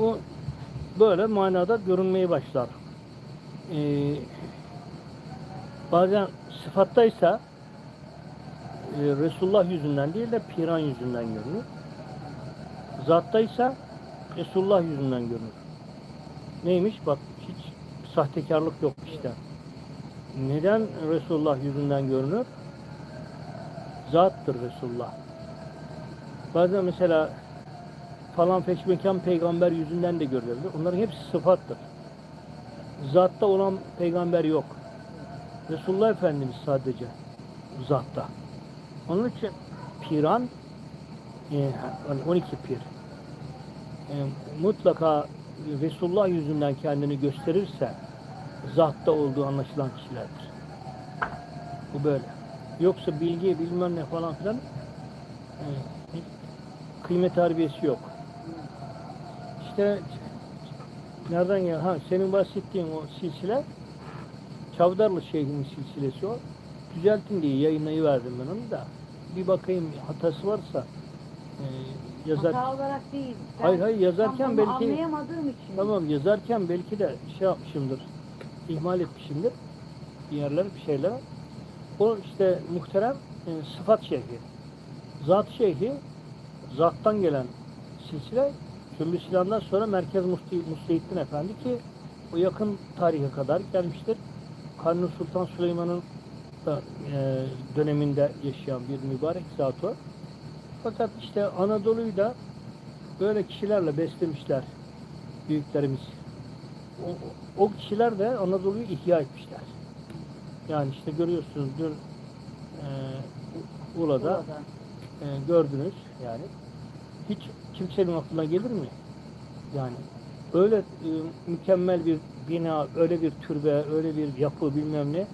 O böyle manada görünmeye başlar. Ee, bazen sıfattaysa e, Resulullah yüzünden değil de piran yüzünden görünür. Zattaysa Resulullah yüzünden görünür. Neymiş? Bak hiç sahtekarlık yok işte. Neden Resulullah yüzünden görünür? Zattır Resulullah. Bazen mesela falan feşmekan peygamber yüzünden de görülebilir. Onların hepsi sıfattır. Zatta olan peygamber yok. Resulullah Efendimiz sadece zatta. Onun için piran e, hani 12 pir e, mutlaka Resulullah yüzünden kendini gösterirse zatta olduğu anlaşılan kişilerdir. Bu böyle. Yoksa bilgi bilmem ne falan filan e, kıymet harbiyesi yok. İşte nereden gel? Ha senin bahsettiğin o silsile Çavdarlı Şeyh'in silsilesi o. Düzeltin diye yayınlayıverdim ben onu da. Bir bakayım hatası varsa e, yazar. Hata olarak değil. Ben Hayır, hayır, yazarken belki- Anlayamadığım için. Tamam yazarken belki de şey yapmışımdır. ihmal etmişimdir. Bir yerler bir şeyler. O işte muhterem e, sıfat şeyhi. Zat şeyhi zattan gelen silsile Sümbül Silan'dan sonra Merkez Musti, Muslihittin Efendi ki o yakın tarihe kadar gelmiştir. Kanuni Sultan Süleyman'ın da e, döneminde yaşayan bir mübarek zat o. Fakat işte Anadolu'yu da böyle kişilerle beslemişler büyüklerimiz. O, o kişiler de Anadolu'yu ihya etmişler. Yani işte görüyorsunuz dün e, Ula'da e, gördünüz yani. Hiç kimsenin aklına gelir mi? Yani öyle e, mükemmel bir bina, öyle bir türbe, öyle bir yapı bilmem ne.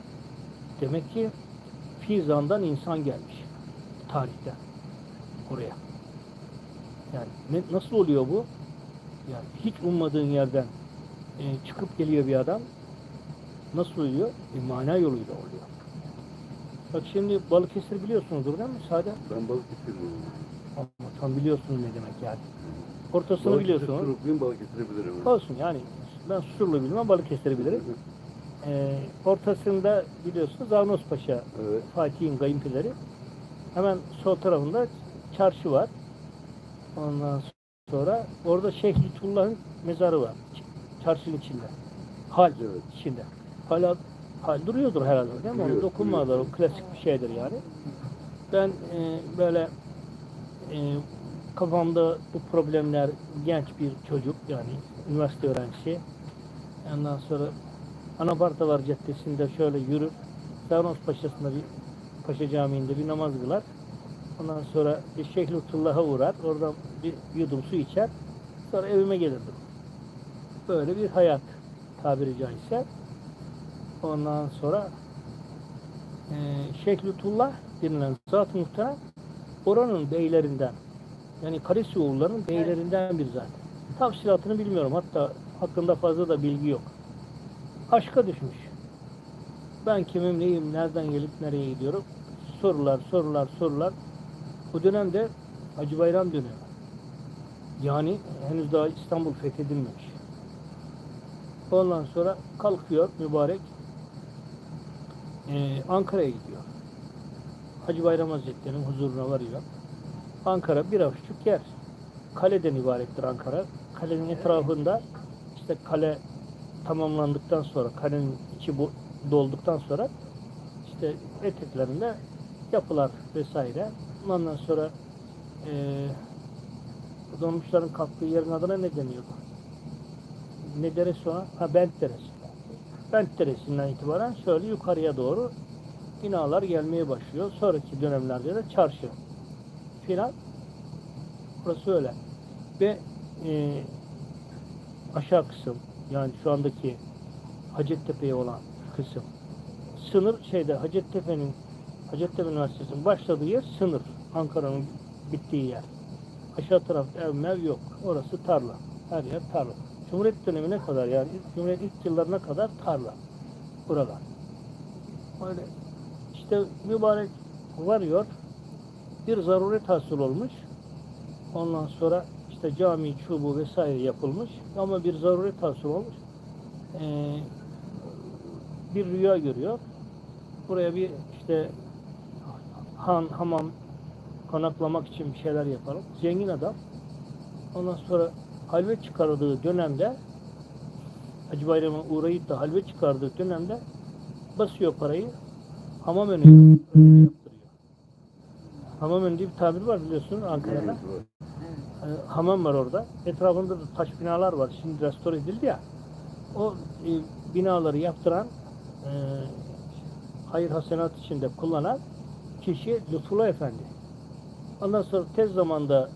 Demek ki Fizan'dan insan gelmiş tarihte oraya. Yani ne, nasıl oluyor bu? Yani hiç ummadığın yerden e, çıkıp geliyor bir adam. Nasıl oluyor? Bir mana yoluyla oluyor. Bak şimdi Balıkesir biliyorsunuzdur değil mi? Sade. Ben balık getiriyorum. Ama tam biliyorsunuz ne demek yani. Ortasını biliyorsunuz. Turukluyum balık getirebilirim. Olsun yani ben Surlu bilmem Balıkesir'i bilirim. Ee, ortasında biliyorsunuz Avnos Paşa Evet. Fatih'in kayınpederi. Hemen sol tarafında çarşı var. Ondan sonra orada Şeyh Lütfullah'ın mezarı var. Çarşının içinde. Hal Evet. içinde. Hala hal duruyordur herhalde değil mi? Onu Duruyor, dokunmadılar. O klasik bir şeydir yani. Ben e, böyle e, kafamda bu problemler genç bir çocuk yani üniversite öğrencisi. Ondan sonra Anabartalar Caddesi'nde şöyle yürür. Sarnos Paşa'sında bir Paşa Camii'nde bir namaz kılar. Ondan sonra bir Şeyh Lütfullah'a uğrar. Oradan bir yudum su içer. Sonra evime gelirdim. Böyle bir hayat tabiri caizse. Ondan sonra e, Şeyh Lütfullah denilen zat-ı muhterem oranın beylerinden yani Karesi oğullarının beylerinden bir zat. Tafsilatını bilmiyorum. Hatta hakkında fazla da bilgi yok. Aşka düşmüş. Ben kimim, neyim, nereden gelip nereye gidiyorum? Sorular, sorular, sorular. Bu dönemde Hacı Bayram dönemi. Yani henüz daha İstanbul fethedilmemiş. Ondan sonra kalkıyor mübarek eee, Ankara'ya gidiyor. Hacı Bayram Hazretleri'nin huzuruna varıyor. Ankara bir avuçluk yer. Kaleden ibarettir Ankara. Kalenin etrafında işte kale tamamlandıktan sonra, kalenin içi bu dolduktan sonra işte eteklerinde yapılar vesaire. Ondan sonra eee donmuşların kalktığı yerin adına ne deniyordu? Ne deresi ona? Ha Bent Deresi. Bent Deresi'nden itibaren şöyle yukarıya doğru binalar gelmeye başlıyor. Sonraki dönemlerde de çarşı filan. Burası öyle. Ve e, aşağı kısım yani şu andaki Hacettepe'ye olan kısım sınır şeyde Hacettepe'nin Hacettepe Üniversitesi'nin başladığı yer sınır. Ankara'nın bittiği yer. Aşağı tarafta ev mev yok. Orası tarla. Her yer tarla. Cumhuriyet dönemine kadar yani Cumhuriyet ilk yıllarına kadar tarla. Buralar. Öyle işte mübarek varıyor. Bir zaruret hasıl olmuş. Ondan sonra işte cami, çubuğu vesaire yapılmış ama bir zaruret hasıl olmuş. Ee, bir rüya görüyor. Buraya bir işte han, hamam konaklamak için bir şeyler yapalım. Zengin adam. Ondan sonra halve çıkardığı dönemde Hacı Bayram'a uğrayıp da halve çıkardığı dönemde basıyor parayı hamam yaptırıyor. Hamam önü diye bir tabir var biliyorsun Ankara'da. Evet. Ee, hamam var orada. Etrafında da taş binalar var. Şimdi restore edildi ya. O e, binaları yaptıran e, hayır hasenat içinde kullanan kişi Lütfullah Efendi. Ondan sonra tez zamanda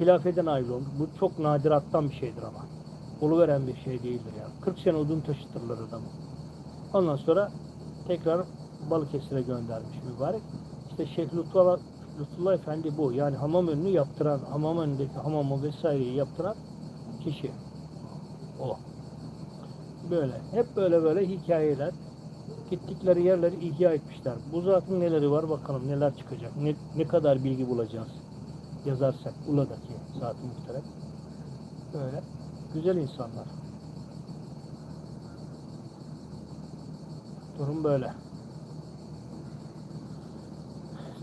hilafeden ayrılmış. Bu çok nadirattan bir şeydir ama. Oluveren bir şey değildir yani. 40 sene odun taşıtırlar adamı. Ondan sonra tekrar Balıkesir'e göndermiş mübarek. İşte Şeyh Lütfullah, Lütfullah Efendi bu. Yani hamam önünü yaptıran, hamam önündeki hamamı vesaireyi yaptıran kişi. O. Böyle. Hep böyle böyle hikayeler. Gittikleri yerleri ihya etmişler. Bu zatın neleri var bakalım neler çıkacak. Ne, ne kadar bilgi bulacağız. Yazarsak Ula'daki zat-ı muhterem. Böyle. Güzel insanlar. Durum böyle.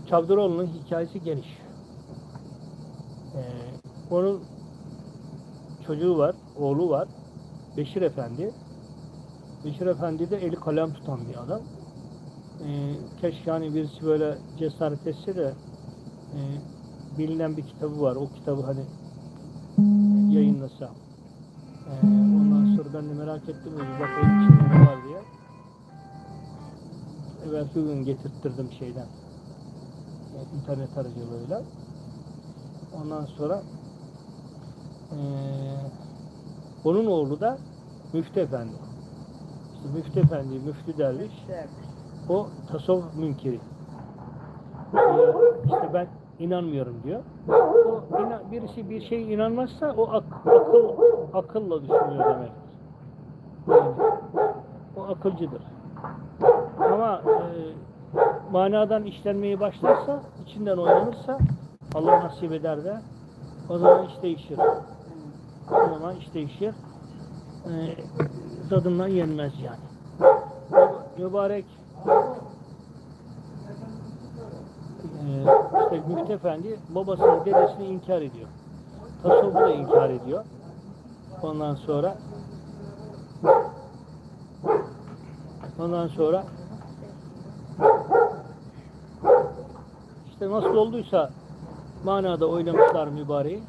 Çavdaroğlu'nun hikayesi geniş. Ee, onun çocuğu var, oğlu var. Beşir Efendi. Beşir Efendi de eli kalem tutan bir adam. Ee, keşke hani birisi böyle cesaret etse de e, bilinen bir kitabı var. O kitabı hani yayınlasa. Ee, ondan sonra ben de merak ettim. Bir bakayım içinde ne var diye. Evvelsi gün getirttirdim şeyden. E, internet aracılığıyla. Ondan sonra eee, onun oğlu da Müftü Efendi. İşte Müftü Efendi, Müftü Derviş, Evet. o tasavvuf münkiri. Ee, işte ben inanmıyorum diyor. O inan- birisi bir şey inanmazsa o ak- akıl akılla düşünüyor demektir. Yani, o akılcıdır. Ama e, manadan işlenmeye başlarsa, içinden oynanırsa Allah nasip eder de o zaman iş değişir. O zaman iş değişir. E, tadından yenmez yani. Mübarek e, işte Müftü Efendi babasının dedesini inkar ediyor. Tasavvufu da inkar ediyor. Ondan sonra ondan sonra işte nasıl olduysa manada oynamışlar mübareği.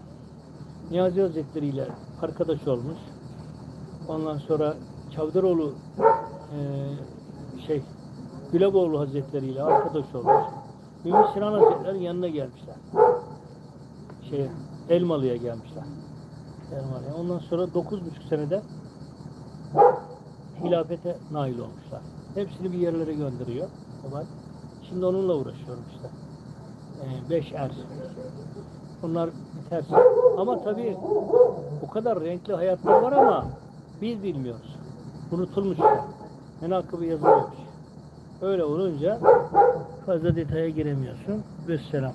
Niyazi Hazretleri ile arkadaş olmuş. Ondan sonra Çavdaroğlu eee şey Gülevoğlu Hazretleri ile arkadaş olmuş. Mümin Sinan Hazretleri yanına gelmişler. Şey Elmalı'ya gelmişler. Elmalı'ya. Ondan sonra dokuz buçuk senede hilafete nail olmuşlar. Hepsini bir yerlere gönderiyor. Şimdi onunla uğraşıyorum işte. Ee, beş er. Bunlar biterse. Ama tabii o kadar renkli hayatlar var ama biz bilmiyoruz. Unutulmuşlar. Menakıbı yazılmamış. Öyle olunca fazla detaya giremiyorsun. Vesselam.